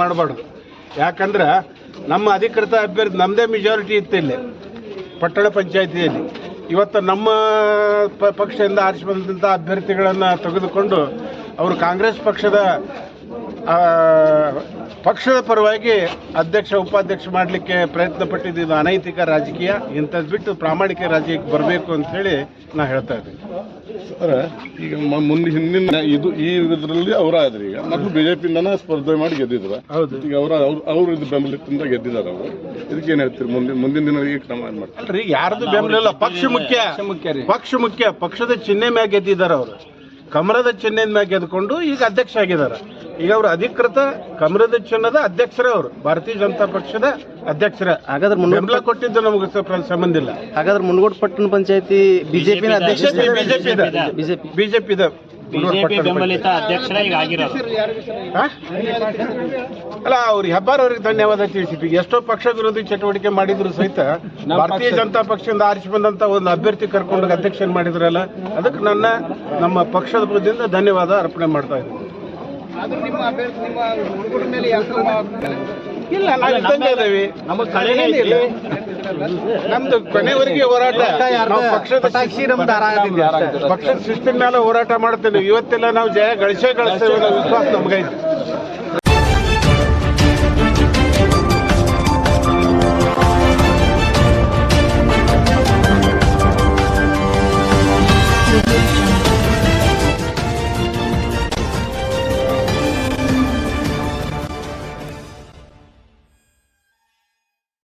ಮಾಡಬಾರ್ದು. ಯಾಕಂದ್ರೆ ನಮ್ಮ ಅಧಿಕೃತ ಅಭ್ಯರ್ಥಿ ನಮ್ಮದೇ ಮೆಜಾರಿಟಿ ಇತ್ತು ಇಲ್ಲಿ, ಪಟ್ಟಣ ಪಂಚಾಯತಿಯಲ್ಲಿ. ಇವತ್ತು ನಮ್ಮ ಪಕ್ಷದಿಂದ ಆರಿಸಿ ಬಂದಂಥ ಅಭ್ಯರ್ಥಿಗಳನ್ನು ತೆಗೆದುಕೊಂಡು ಅವರು ಕಾಂಗ್ರೆಸ್ ಪಕ್ಷದ ಪಕ್ಷದ ಪರವಾಗಿ ಅಧ್ಯಕ್ಷ ಉಪಾಧ್ಯಕ್ಷ ಮಾಡಲಿಕ್ಕೆ ಪ್ರಯತ್ನ ಪಟ್ಟಿದ್ದು ಇದು ಅನೈತಿಕ ರಾಜಕೀಯ. ಇಂಥದ್ದು ಬಿಟ್ಟು ಪ್ರಾಮಾಣಿಕ ರಾಜಕೀಯಕ್ಕೆ ಬರಬೇಕು ಅಂತ ಹೇಳಿ ನಾ ಹೇಳ್ತಾ ಇದ್ದೀನಿ. ಸರ್ ಈಗ ಮ- ಮುಂದೆ ಹಿಂದಿನ ಇದು ಈ ಇದರಲ್ಲಿ ಅವರ ಮತ್ತು ಈಗ. ಮೊದಲು ಬಿಜೆಪಿಯಿಂದನ ಸ್ಪರ್ಧೆ ಮಾಡಿ ಗೆದ್ದಿದ್ರು. ಹೌದು. ಈಗ ಅವರ ಅವ್ರ ಇದು ಬೆಂಬಲದಿಂದ ಗೆದ್ದಿದ್ದಾರೆ ಅವರು. ಇದಕ್ಕೆ ಏನು ಹೇಳ್ತೀರಿ? ಮುಂದಿನ ಮುಂದಿನ ದಿನ ಈಗ ಕ್ರಮ ಏನು ಮಾಡ್ತಾರೆ? ಅಲ್ರಿ ಯಾರ್ದು ಬೆಂಬಲ ಇಲ್ಲ? ಪಕ್ಷ ಮುಖ್ಯ. ಪಕ್ಷ ಮುಖ್ಯ ಪಕ್ಷದ ಚಿಹ್ನೆ ಮ್ಯಾಗ ಗೆದ್ದಿದ್ದಾರೆ ಅವರು. ಕಮಲದ ಚಿಹ್ನೆ ಮ್ಯಾಗ ಗೆದ್ಕೊಂಡು ಈಗ ಅಧ್ಯಕ್ಷ ಆಗಿದ್ದಾರೆ ಈಗ ಅವರು ಅಧಿಕೃತ ಕಮಲದ ಚಿನ್ನದ ಅಧ್ಯಕ್ಷರೇ ಅವರು. ಭಾರತೀಯ ಜನತಾ ಪಕ್ಷದ ಅಧ್ಯಕ್ಷರ. ಹಾಗಾದ್ರೆ ಬೆಂಬಲ ಮುನ್ಗೋಡ್ ಕೊಟ್ಟಿದ್ದು ನಮಗೆ ಸಂಬಂಧ ಇಲ್ಲ. ಹಾಗಾದ್ರೆ ಮುನ್ಗೋಡ್ ಪಟ್ಟಣ ಪಂಚಾಯತಿ ಬಿಜೆಪಿನ ಅಧ್ಯಕ್ಷ ಬಿಜೆಪಿ ಬಿಜೆಪಿ ಬಿಜೆಪಿ ಇದೆ ಬಿಜೆಪಿ ಬೆಂಬಲಿತ ಅಧ್ಯಕ್ಷರ ಈಗ ಆಗಿರೋದು ಅಲ್ಲ ಅವ್ರಿಗೆ ಹೆಬ್ಬಾರ್ ಅವ್ರಿಗೆ ಧನ್ಯವಾದ ತಿಳಿಸಿದ್ವಿ. ಎಷ್ಟೋ ಪಕ್ಷ ವಿರೋಧಿ ಚಟುವಟಿಕೆ ಮಾಡಿದ್ರು ಸಹಿತ ಭಾರತೀಯ ಜನತಾ ಪಕ್ಷದಿಂದ ಆರಿಸಿ ಬಂದಂತ ಒಂದು ಅಭ್ಯರ್ಥಿ ಕರ್ಕೊಂಡು ಅಧ್ಯಕ್ಷನ್ ಮಾಡಿದ್ರಲ್ಲ ಅದಕ್ಕೆ ನನ್ನ ನಮ್ಮ ಪಕ್ಷದ ಪರದಿಂದ ಧನ್ಯವಾದ ಅರ್ಪಣೆ ಮಾಡ್ತಾ ಇದ್ದೀನಿ. ಇಲ್ಲ ನಾವು ಇದ್ದಂಗೆ ಇದ್ದೀವಿ. ಏನಿಲ್ಲ. ನಮ್ದು ಕೊನೆವರೆಗೆ ಹೋರಾಟ. ನಾವು ಪಕ್ಷದ ಪಕ್ಷದ ಶಿಸ್ತಿನ ಮೇಲೆ ಹೋರಾಟ ಮಾಡ್ತೇವೆ. ಇವತ್ತೆಲ್ಲ ನಾವು ಜಯ ಗಳಿಸೇ ಗಳಿಸ್ತೇವೆ ಅನ್ನೋ ವಿಶ್ವಾಸ ನಮಗೈತೆ.